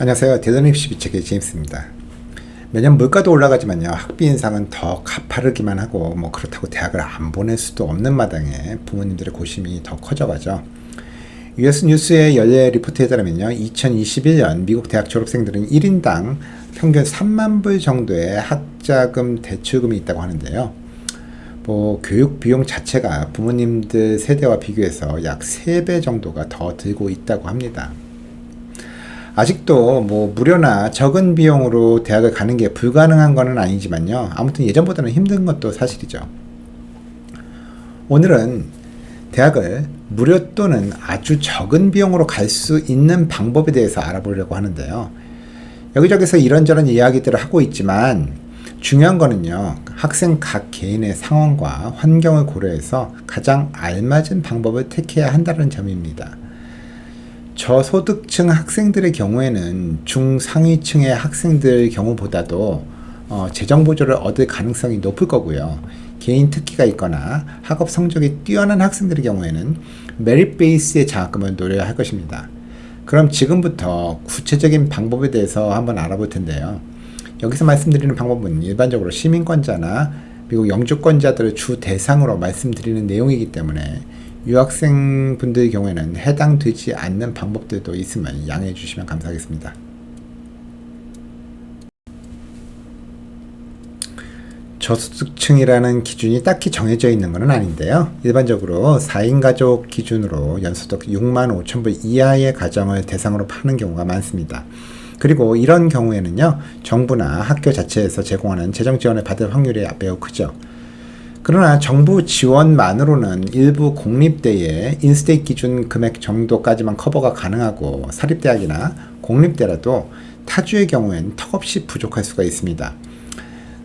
안녕하세요. 대전입 12책의 제임스입니다. 매년 물가도 올라가지만요. 학비 인상은 더 가파르기만 하고 뭐 그렇다고 대학을 안 보낼 수도 없는 마당에 부모님들의 고심이 더 커져가죠. US 뉴스의 연례 리포트에 따르면요. 2021년 미국 대학 졸업생들은 1인당 평균 3만 불 정도의 학자금 대출금이 있다고 하는데요. 뭐 교육 비용 자체가 부모님들 세대와 비교해서 약 3배 정도가 더 들고 있다고 합니다. 아직도 뭐 무료나 적은 비용으로 대학을 가는 게 불가능한 것은 아니지만요. 아무튼 예전보다는 힘든 것도 사실이죠. 오늘은 대학을 무료 또는 아주 적은 비용으로 갈 수 있는 방법에 대해서 알아보려고 하는데요. 여기저기서 이런저런 이야기들을 하고 있지만 중요한 거는요. 학생 각 개인의 상황과 환경을 고려해서 가장 알맞은 방법을 택해야 한다는 점입니다. 저소득층 학생들의 경우에는 중상위층의 학생들 경우보다도 어, 재정 보조를 얻을 가능성이 높을 거고요. 개인 특기가 있거나 학업 성적이 뛰어난 학생들의 경우에는 메릿 베이스의 장학금을 노려야 할 것입니다. 그럼 지금부터 구체적인 방법에 대해서 한번 알아볼 텐데요. 여기서 말씀드리는 방법은 일반적으로 시민권자나 미국 영주권자들을 주 대상으로 말씀드리는 내용이기 때문에 유학생 분들의 경우에는 해당되지 않는 방법들도 있으면 양해해 주시면 감사하겠습니다. 저소득층이라는 기준이 딱히 정해져 있는 것은 아닌데요. 일반적으로 4인 가족 기준으로 연소득 6만 5천 불 이하의 가정을 대상으로 파는 경우가 많습니다. 그리고 이런 경우에는요, 정부나 학교 자체에서 제공하는 재정 지원을 받을 확률이 매우 크죠. 그러나 정부 지원만으로는 일부 공립대의 인스테이트 기준 금액 정도까지만 커버가 가능하고 사립대학이나 공립대라도 타주의 경우엔 턱없이 부족할 수가 있습니다.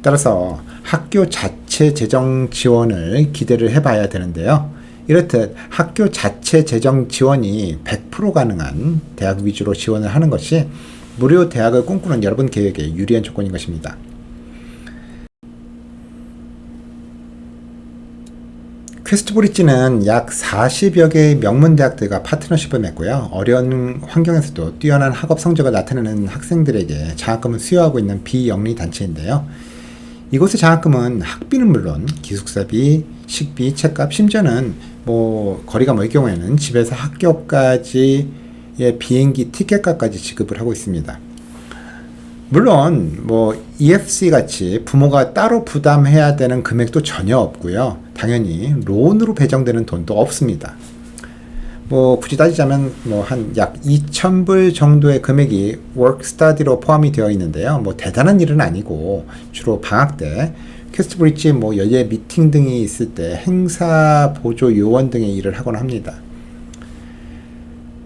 따라서 학교 자체 재정 지원을 기대를 해봐야 되는데요. 이렇듯 학교 자체 재정 지원이 100% 가능한 대학 위주로 지원을 하는 것이 무료 대학을 꿈꾸는 여러분 계획에 유리한 조건인 것입니다. 퀘스트 브릿지는 약 40여 개의 명문 대학들과 파트너십을 맺고요. 어려운 환경에서도 뛰어난 학업 성적을 나타내는 학생들에게 장학금을 수여하고 있는 비영리 단체인데요. 이곳의 장학금은 학비는 물론 기숙사비, 식비, 책값, 심지어는 뭐 거리가 멀 경우에는 집에서 학교까지의 비행기 티켓값까지 지급을 하고 있습니다. 물론 뭐 EFC 같이 부모가 따로 부담해야 되는 금액도 전혀 없고요. 당연히 론으로 배정되는 돈도 없습니다. 뭐 굳이 따지자면 뭐 한 약 2,000불 정도의 금액이 study로 포함이 되어 있는데요. 뭐 대단한 일은 아니고 주로 방학 때 퀘스트 브릿지 뭐 연예 미팅 등이 있을 때 행사 보조 요원 등의 일을 하곤 합니다.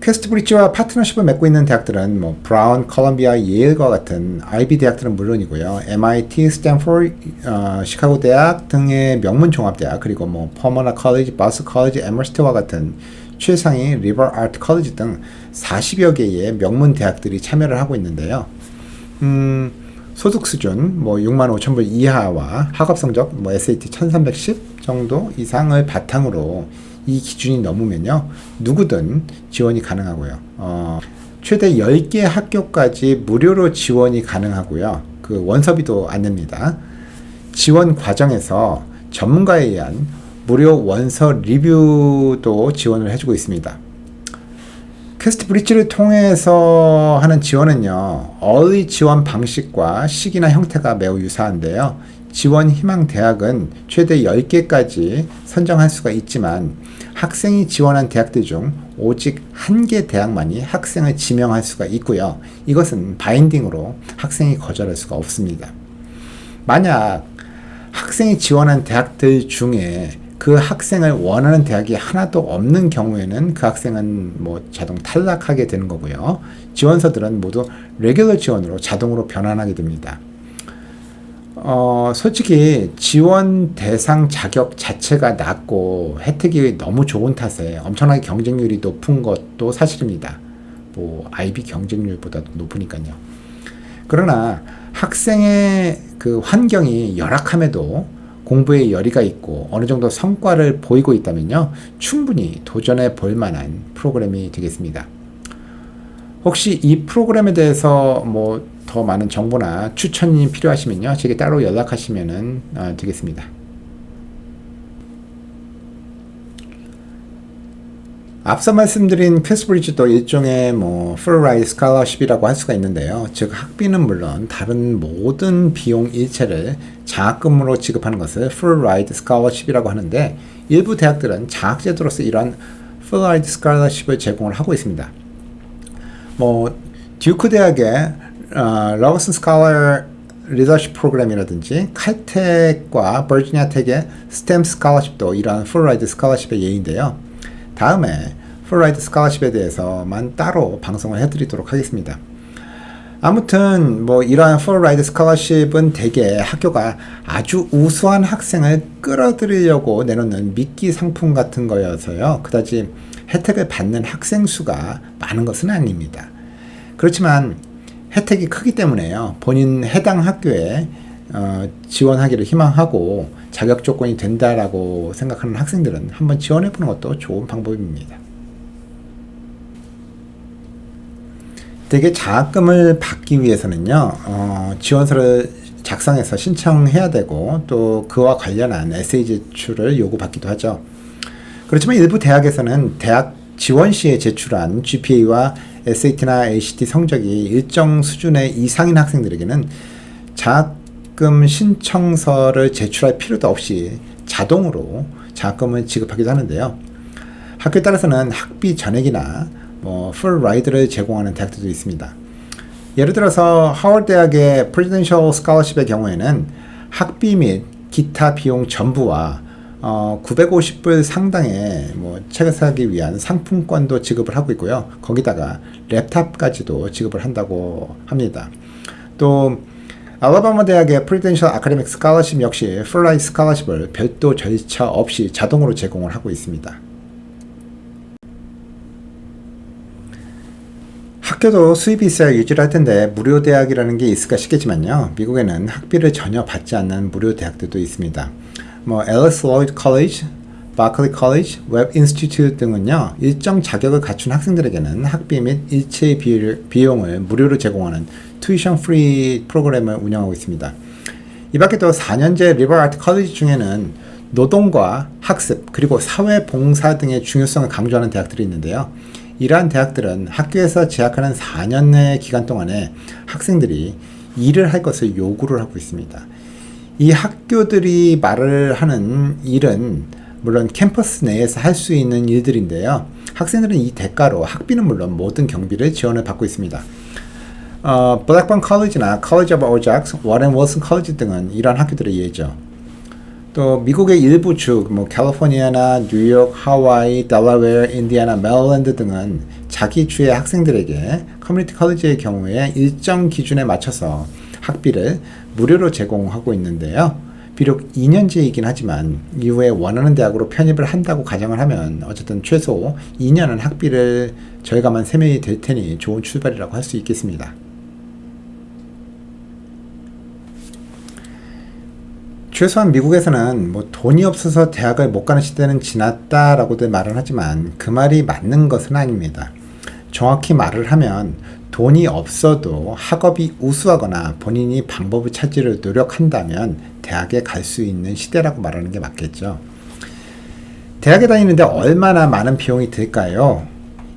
퀘스트 브릿지와 파트너십을 맺고 있는 대학들은 뭐 브라운, 컬럼비아, 예일과 같은 IB 대학들은 물론이고요. MIT, 스탠포드, 어, 시카고 대학 등의 명문 종합대학 그리고 뭐 퍼머나 컬리지, 바스 컬리지, 에머스트와 같은 최상위 리버 아트 컬리지 등 40여 개의 명문 대학들이 참여를 하고 있는데요. 음, 소득 수준 뭐 6만 5천 불 이하와 학업 성적 뭐 SAT 1310 정도 이상을 바탕으로 이 기준이 넘으면요. 누구든 지원이 가능하고요. 어, 최대 10개 학교까지 무료로 지원이 가능하고요. 그 원서비도 안 냅니다. 지원 과정에서 전문가에 의한 무료 원서 리뷰도 지원을 해주고 있습니다. 퀘스트 브릿지를 통해서 하는 지원은요, 어의 지원 방식과 시기나 형태가 매우 유사한데요. 지원 희망 대학은 최대 10개까지 선정할 수가 있지만 학생이 지원한 대학들 중 오직 한 개 대학만이 학생을 지명할 수가 있고요. 이것은 바인딩으로 학생이 거절할 수가 없습니다. 만약 학생이 지원한 대학들 중에 그 학생을 원하는 대학이 하나도 없는 경우에는 그 학생은 뭐 자동 탈락하게 되는 거고요. 지원서들은 모두 레귤러 지원으로 자동으로 변환하게 됩니다. 어, 솔직히 지원 대상 자격 자체가 낮고 혜택이 너무 좋은 탓에 엄청나게 경쟁률이 높은 것도 사실입니다. 뭐 IB 경쟁률보다도 높으니까요. 그러나 학생의 그 환경이 열악함에도 공부에 열의가 있고 어느 정도 성과를 보이고 있다면요. 충분히 도전해 볼 만한 프로그램이 되겠습니다. 혹시 이 프로그램에 대해서 뭐 더 많은 정보나 추천이 필요하시면요. 제게 따로 연락하시면 어, 되겠습니다. 앞서 말씀드린 퀘스브리지도 일종의 뭐 풀라이드 스칼러십이라고 할 수가 있는데요. 즉 학비는 물론 다른 모든 비용 일체를 장학금으로 지급하는 것을 풀라이드 스칼러십이라고 하는데 일부 대학들은 장학제도로서 이러한 풀라이드 스칼러십을 제공을 하고 있습니다. 뭐 듀크 대학의 어, 러버슨 스칼러 리더십 프로그램이라든지 칼텍과 버지니아 텍의 스템 스칼러십도 이러한 풀라이드 스칼러십의 예인데요. 다음에 플라이드 스칼러십에 대해서만 따로 방송을 해드리도록 하겠습니다. 아무튼 뭐 이러한 풀라이드 스칼러십은 대개 학교가 아주 우수한 학생을 끌어들이려고 내놓는 미끼 상품 같은 거여서요. 그다지 혜택을 받는 학생 수가 많은 것은 아닙니다. 그렇지만 혜택이 크기 때문에요. 본인 해당 학교에 어, 지원하기를 희망하고 자격 조건이 된다라고 생각하는 학생들은 한번 지원해 보는 것도 좋은 방법입니다. 되게 장학금을 받기 위해서는요, 어, 지원서를 작성해서 신청해야 되고 또 그와 관련한 에세이 제출을 요구받기도 하죠. 그렇지만 일부 대학에서는 대학 지원 시에 제출한 GPA와 SAT나 ACT 성적이 일정 수준의 이상인 학생들에게는 장학금 신청서를 제출할 필요도 없이 자동으로 장학금을 지급하기도 하는데요. 학교에 따라서는 학비 전액이나 뭐 풀라이드를 제공하는 대학들도 있습니다. 예를 들어서 하월 대학의 프리덴셜 스칼러십의 경우에는 학비 및 기타 비용 전부와 어, 950불 상당의 뭐 책을 사기 위한 상품권도 지급을 하고 있고요. 거기다가 랩탑까지도 지급을 한다고 합니다. 또 알라바마 대학의 프리덴셜 아카데믹 스칼러십 역시 풀라이 스칼러십을 별도 절차 없이 자동으로 제공을 하고 있습니다. 학교도 수입이 있어야 유지를 할 텐데 무료 대학이라는 게 있을까 싶겠지만요. 미국에는 학비를 전혀 받지 않는 무료 대학들도 있습니다. 뭐 앨리스 로이드 컬리지, 바클리 컬리지, 웹 인스티튜트 등은요. 일정 자격을 갖춘 학생들에게는 학비 및 일체 비용을 무료로 제공하는 튜이션 프리 프로그램을 운영하고 있습니다. 이 밖에 또 4년제 리버 아트 컬리지 중에는 노동과 학습 그리고 사회 봉사 등의 중요성을 강조하는 대학들이 있는데요. 이러한 대학들은 학교에서 재학하는 4년 내 기간 동안에 학생들이 일을 할 것을 요구를 하고 있습니다. 이 학교들이 말을 하는 일은 물론 캠퍼스 내에서 할 수 있는 일들인데요. 학생들은 이 대가로 학비는 물론 모든 경비를 지원을 받고 있습니다. 어, 블랙번 컬리지나 컬리지 오브 오작스, 워렌 윌슨 컬리지 등은 이러한 학교들의 예죠. 또 미국의 일부 주, 뭐 캘리포니아나 뉴욕, 하와이, 델라웨어, 인디아나, 메릴랜드 등은 자기 주의 학생들에게 커뮤니티 컬리지의 경우에 일정 기준에 맞춰서 학비를 무료로 제공하고 있는데요. 비록 2년제이긴 하지만 이후에 원하는 대학으로 편입을 한다고 가정을 하면 어쨌든 최소 2년은 학비를 저희가만 세명이 될 테니 좋은 출발이라고 할 수 있겠습니다. 최소한 미국에서는 뭐 돈이 없어서 대학을 못 가는 시대는 지났다라고들 말을 하지만 그 말이 맞는 것은 아닙니다. 정확히 말을 하면 돈이 없어도 학업이 우수하거나 본인이 방법을 찾기를 노력한다면 대학에 갈 수 있는 시대라고 말하는 게 맞겠죠. 대학에 다니는데 얼마나 많은 비용이 들까요?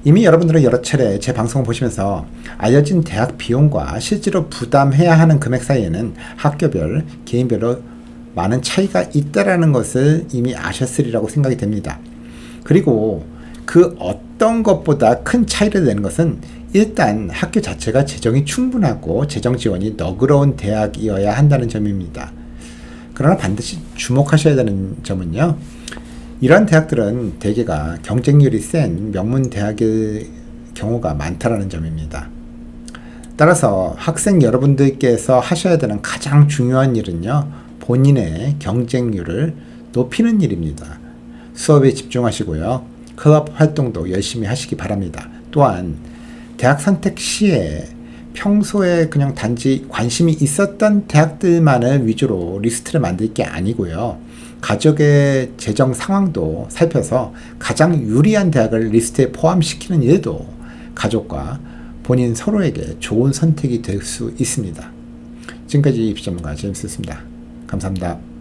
이미 여러분들은 여러 차례 제 방송을 보시면서 알려진 대학 비용과 실제로 부담해야 하는 금액 사이에는 학교별, 개인별로 많은 차이가 있다라는 것을 이미 아셨으리라고 생각이 됩니다. 그리고 그 어떤 것보다 큰 차이를 내는 것은 일단 학교 자체가 재정이 충분하고 재정 지원이 너그러운 대학이어야 한다는 점입니다. 그러나 반드시 주목하셔야 되는 점은요. 이러한 대학들은 대개가 경쟁률이 센 명문 대학일 경우가 많다라는 점입니다. 따라서 학생 여러분들께서 하셔야 되는 가장 중요한 일은요. 본인의 경쟁률을 높이는 일입니다. 수업에 집중하시고요. 클럽 활동도 열심히 하시기 바랍니다. 또한 대학 선택 시에 평소에 그냥 단지 관심이 있었던 대학들만을 위주로 리스트를 만들 게 아니고요. 가족의 재정 상황도 살펴서 가장 유리한 대학을 리스트에 포함시키는 일도 가족과 본인 서로에게 좋은 선택이 될 수 있습니다. 지금까지 입시 전문가 제임스였습니다. 감사합니다.